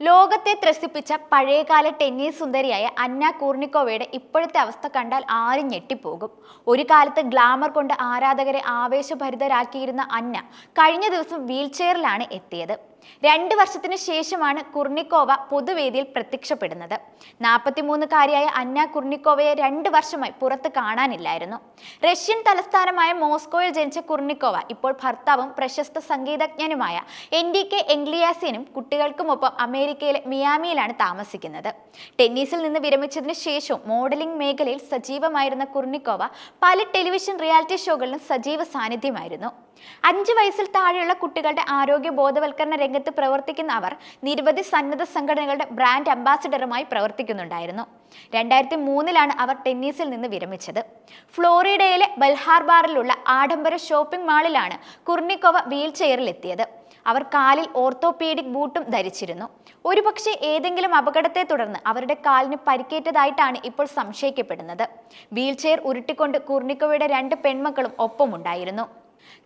ലോകത്തെ ത്രസിപ്പിച്ച പഴയകാല ടെന്നീസ് സുന്ദരിയായ അന്ന കൂർണിക്കോവയുടെ ഇപ്പോഴത്തെ അവസ്ഥ കണ്ടാൽ ആരും ഞെട്ടിപ്പോകും. ഒരു കാലത്ത് ഗ്ലാമർ കൊണ്ട് ആരാധകരെ ആവേശഭരിതരാക്കിയിരുന്ന അന്ന കഴിഞ്ഞ ദിവസം വീൽചെയറിലാണ് എത്തിയത്. രണ്ട് വർഷത്തിന് ശേഷമാണ് കുർണിക്കോവ പൊതുവേദിയിൽ പ്രത്യക്ഷപ്പെടുന്നത്. നാൽപ്പത്തിമൂന്നുകാരിയായ അന്ന കുർണിക്കോവയെ രണ്ട് വർഷമായി പുറത്ത് കാണാനില്ലായിരുന്നു. റഷ്യൻ തലസ്ഥാനമായ മോസ്കോയിൽ ജനിച്ച കുർണിക്കോവ ഇപ്പോൾ ഭർത്താവും പ്രശസ്ത സംഗീതജ്ഞനുമായ എൻ ഡി കെ എംഗ്ലിയാസിനും കുട്ടികൾക്കുമൊപ്പം അമേരിക്കയിലെ മിയാമിയിലാണ് താമസിക്കുന്നത്. ടെന്നീസിൽ നിന്ന് വിരമിച്ചതിന് ശേഷവും മോഡലിംഗ് മേഖലയിൽ സജീവമായിരുന്ന കുർണിക്കോവ പല ടെലിവിഷൻ റിയാലിറ്റി ഷോകളിലും സജീവ സാന്നിധ്യമായിരുന്നു. അഞ്ച് വയസ്സിൽ താഴെയുള്ള കുട്ടികളുടെ ആരോഗ്യ ബോധവൽക്കരണ രംഗത്ത് പ്രവർത്തിക്കുന്ന അവർ നിരവധി സന്നദ്ധ സംഘടനകളുടെ ബ്രാൻഡ് അംബാസിഡറുമായി പ്രവർത്തിക്കുന്നുണ്ടായിരുന്നു. രണ്ടായിരത്തി മൂന്നിലാണ് അവർ ടെന്നീസിൽ നിന്ന് വിരമിച്ചത്. ഫ്ലോറിഡയിലെ ബൽഹാർ ബാറിലുള്ള ആഡംബര ഷോപ്പിംഗ് മാളിലാണ് കുർണിക്കോവ വീൽ ചെയറിൽ എത്തിയത് അവർ കാലിൽ ഓർത്തോപീഡിക് ബൂട്ടും ധരിച്ചിരുന്നു. ഒരുപക്ഷെ ഏതെങ്കിലും അപകടത്തെ തുടർന്ന് അവരുടെ കാലിന് പരിക്കേറ്റതായിട്ടാണ് ഇപ്പോൾ സംശയിക്കപ്പെടുന്നത്. വീൽചെയർ ഉരുട്ടിക്കൊണ്ട് കുർണിക്കോവയുടെ രണ്ട് പെൺമക്കളും ഒപ്പമുണ്ടായിരുന്നു.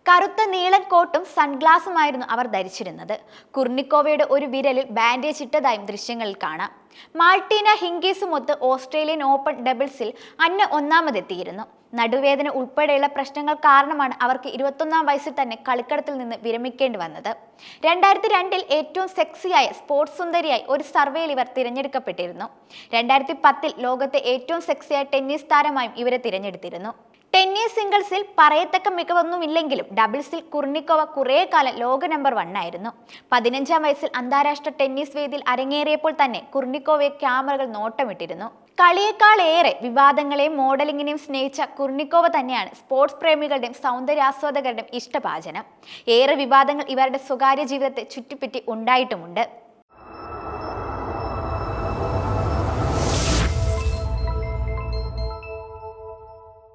കറുത്ത നീളൻ കോട്ടും സൺഗ്ലാസുമായിരുന്നു അവർ ധരിച്ചിരുന്നത്. കുർണിക്കോവയുടെ ഒരു വിരലിൽ ബാൻഡേജ് ഇട്ടതായും ദൃശ്യങ്ങളിൽ കാണാം. മാൾട്ടീന ഹിങ്കീസുമൊത്ത് ഓസ്ട്രേലിയൻ ഓപ്പൺ ഡബിൾസിൽ അന്ന ഒന്നാമതെത്തിയിരുന്നു. നടുവേദന ഉൾപ്പെടെയുള്ള പ്രശ്നങ്ങൾ കാരണമാണ് അവർക്ക് ഇരുപത്തൊന്നാം വയസ്സിൽ തന്നെ കളിക്കടത്തിൽ നിന്ന് വിരമിക്കേണ്ടി വന്നത്. രണ്ടായിരത്തി രണ്ടിൽ ഏറ്റവും സെക്സിയായ സ്പോർട്സ് സുന്ദരിയായി ഒരു സർവേയിൽ ഇവർ തിരഞ്ഞെടുക്കപ്പെട്ടിരുന്നു. രണ്ടായിരത്തി പത്തിൽ ലോകത്തെ ഏറ്റവും സെക്സിയായ ടെന്നീസ് താരമായും ഇവരെ തിരഞ്ഞെടുത്തിരുന്നു. ടെന്നീസ് സിംഗിൾസിൽ പറയത്തക്ക മികവൊന്നുമില്ലെങ്കിലും ഡബിൾസിൽ കുർണിക്കോവ കുറേ കാലം ലോക നമ്പർ വൺ ആയിരുന്നു. പതിനഞ്ചാം വയസ്സിൽ അന്താരാഷ്ട്ര ടെന്നീസ് വേദിയിൽ അരങ്ങേറിയപ്പോൾ തന്നെ കുർണിക്കോവയെ ക്യാമറകൾ നോട്ടമിട്ടിരുന്നു. കളിയേക്കാളേറെ വിവാദങ്ങളെയും മോഡലിങ്ങിനെയും സ്നേഹിച്ച കുർണിക്കോവ തന്നെയാണ് സ്പോർട്സ് പ്രേമികളുടെയും സൗന്ദര്യാസ്വാദകരുടെയും ഇഷ്ടപാചനം ഏറെ വിവാദങ്ങൾ ഇവരുടെ സ്വകാര്യ ജീവിതത്തെ ചുറ്റിപ്പറ്റി ഉണ്ടായിട്ടുമുണ്ട്.